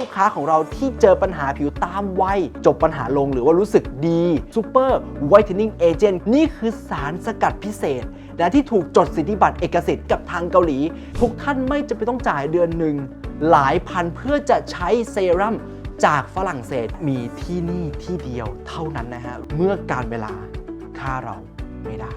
ลูกค้าของเราที่เจอปัญหาผิวตามวัยจบปัญหาลงหรือว่ารู้สึกดีซูเปอร์ไวท์เทนนิ่งเอเจนต์นี่คือสารสกัดพิเศษนะที่ถูกจดสิทธิบัตรเอกสิทธิ์กับทางเกาหลี ทุกท่านไม่จะไปต้องจ่ายเดือนหนึ่งหลายพันเพื่อจะใช้เซรั่มจากฝรั่งเศสมีที่นี่ที่เดียวเท่านั้นนะฮะ เมื่อการเวลาค่าเราไม่ได้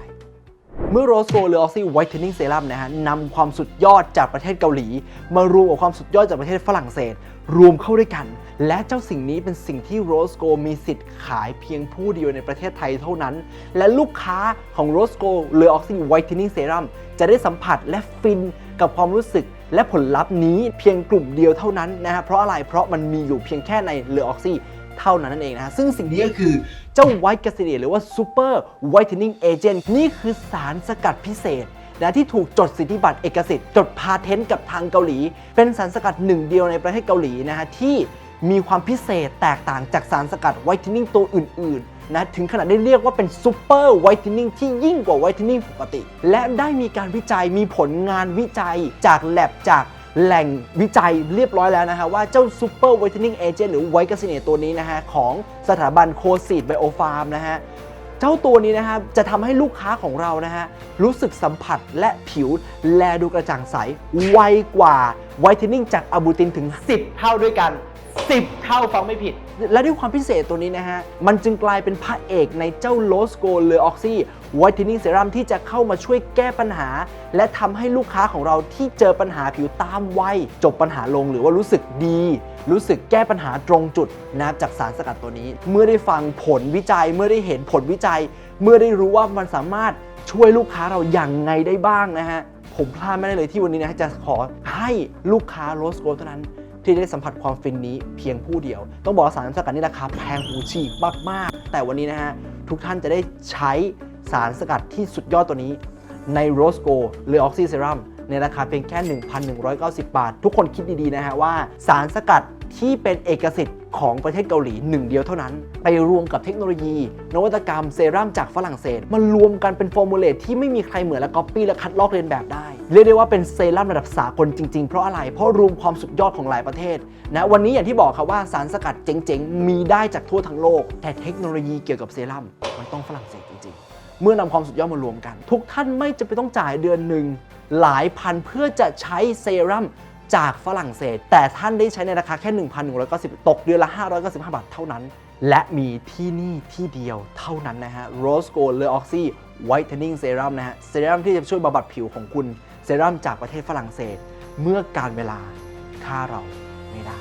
เมื่อโรสโกหรือออกซิไวท์เทนนิ่งเซรั่มนะฮะนำความสุดยอดจากประเทศเกาหลี มารวมกับความสุดยอดจากประเทศฝรั่งเศส รวมเข้าด้วยกัน และเจ้าสิ่งนี้เป็นสิ่งที่โรสโกมีสิทธิ์ขายเพียงผู้เดียวในประเทศไทยเท่านั้น และลูกค้าของโรสโกหรือออกซิไวท์เทนนิ่งเซรั่มจะได้สัมผัสและฟินกับความรู้สึกและผลลัพธ์นี้เพียงกลุ่มเดียวเท่านั้นนะฮะเพราะอะไรเพราะมันมีอยู่เพียงแค่ในเลอออกซิ เท่านั้นนั่นเองนะฮะซึ่งสิ่งนี้ก็คือเจ้าไวท์แกสเดียหรือว่าซูเปอร์ไวท์เทนนิ่งเอเจนต์นี่คือสารสกัดพิเศษนะที่ถูกจดสิทธิบัตรเอกสิทธิ์จดพาเทนต์กับทางเกาหลี เป็นสารสกัดหนึ่งเดียวในประเทศเกาหลีนะฮะที่มีความพิเศษแตกต่างจากสารสกัดไวท์เทนนิ่งตัวอื่นๆนะถึงขนาดได้เรียกว่าเป็นซูเปอร์ไวท์เทนนิ่งที่ยิ่งกว่าไวท์เทนนิ่งปกติ และได้มีการวิจัยมีผลงานวิจัยจากแลบจาก แหล่งวิจัยเรียบร้อยแล้วนะฮะว่าเจ้าซูเปอร์ไวท์เทนนิ่งเอเจนต์หรือไวท์กาซิเนตตัวนี้นะฮะของสถาบันโคซีดไบโอฟาร์มนะฮะเจ้าตัวนี้นะครับจะทำให้ลูกค้าของเรานะฮะรู้สึกสัมผัสและผิวแลดูกระจ่างใส ไวกว่าไวท์เทนนิ่งจากอะบูตินถึง 10 เท่าด้วยกัน 10 เท่าฟังไม่ผิด และด้วยความพิเศษตัวนี้นะฮะ มันจึงกลายเป็นพระเอกในเจ้าโลสโกเลอออกซี่ ไวท์เทนนิ่งเซรั่มที่จะเข้ามาช่วยแก้ปัญหา และทำให้ลูกค้าของเราที่เจอปัญหาผิวตามวัยจบปัญหาลงหรือว่ารู้สึกดี รู้สึกแก้ปัญหาตรงจุดนะจากสารสกัดตัวนี้ เมื่อได้ฟังผลวิจัย เมื่อได้เห็นผลวิจัย เมื่อได้รู้ว่ามันสามารถช่วยลูกค้าเราอย่างไงได้บ้างนะฮะผมพลาดไม่ได้เลยที่วันนี้นะจะขอให้ลูกค้าโรสโกเท่านั้นที่ได้สัมผัสความฟินนี้เพียงผู้เดียว ต้องบอกสารสกัดนี่ราคาแพงหูฉีกมาก ๆ แต่วันนี้นะฮะ ทุกท่านจะได้ใช้ สารสกัดที่สุดยอดตัวนี้ ในโรสโกหรือออกซิเซรัมในราคาเพียงแค่ 1,190 บาท ทุกคนคิดดีๆนะฮะว่า สารสกัดที่เป็นเอกสิทธิ์ของประเทศเกาหลีหนึ่งเดียวเท่านั้น ไปรวมกับเทคโนโลยี นวัตกรรมเซรั่มจากฝรั่งเศสมารวมกันเป็นฟอร์มูลเลตที่ไม่มีใครเหมือนและก๊อปปี้และคัดลอกเลียนแบบได้ เรียกได้ว่าเป็นเซรั่มระดับสากลจริง ๆ เพราะอะไร เพราะรวมความสุดยอดของหลายประเทศนะวันนี้อย่างที่บอกครับว่าสารสกัดเจ๋งๆ มีได้จากทั่วทั้งโลก แต่เทคโนโลยีเกี่ยวกับเซรั่มมันต้องฝรั่งเศสจริง ๆ เมื่อนำความสุดยอดมารวมกัน ทุกท่านไม่จะไปต้องจ่ายเดือนหนึ่งหลายพันเพื่อจะใช้เซรั่มจากฝรั่งเศส แต่ท่านได้ใช้ในราคาแค่ 1,190 ตกเดือนละ 595 บาทเท่านั้น และมีที่นี่ที่เดียวเท่านั้นนะฮะ Rose Gold Le Oxy Whitening Serum นะฮะ เซรั่มที่จะช่วยบำบัดผิวของคุณ เซรั่มจากประเทศฝรั่งเศส เมื่อการเวลาฆ่าเราไม่ได้